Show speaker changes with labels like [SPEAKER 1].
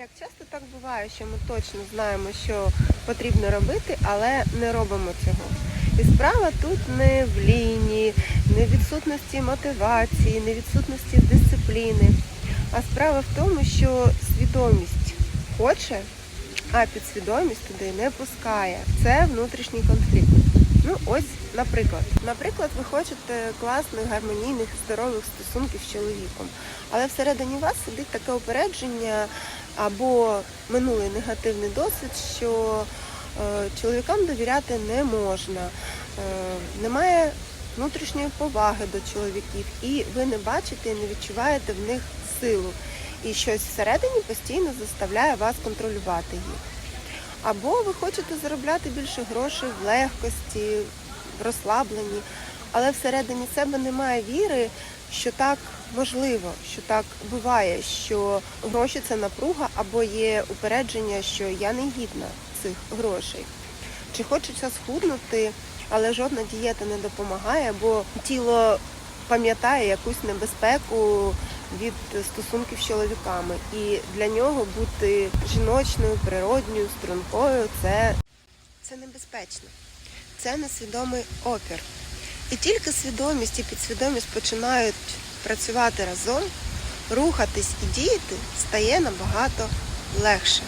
[SPEAKER 1] Як часто так буває, що ми точно знаємо, що потрібно робити, але не робимо цього. І справа тут не в лінії, не в відсутності мотивації, не в відсутності дисципліни. А справа в тому, що свідомість хоче, а підсвідомість туди не пускає. Це внутрішній конфлікт. Ну, ось, наприклад. Наприклад, ви хочете класних, гармонійних, здорових стосунків з чоловіком, але всередині вас сидить таке упередження або минулий негативний досвід, що е, чоловікам довіряти не можна, е, немає внутрішньої поваги до чоловіків, і ви не бачите і не відчуваєте в них силу. І щось всередині постійно заставляє вас контролювати їх. Або ви хочете заробляти більше грошей в легкості, в розслабленні, але всередині себе немає віри, що так можливо, що так буває, що гроші це напруга, або є упередження, що я не гідна цих грошей. Чи хочеться схуднути, але жодна дієта не допомагає, бо тіло пам'ятає якусь небезпеку від стосунків з чоловіками. І для нього бути жіночною, природньою, стрункою це, це небезпечно. Це несвідомий опір. І тільки свідомість і підсвідомість починають працювати разом, рухатись і діяти стає набагато легше.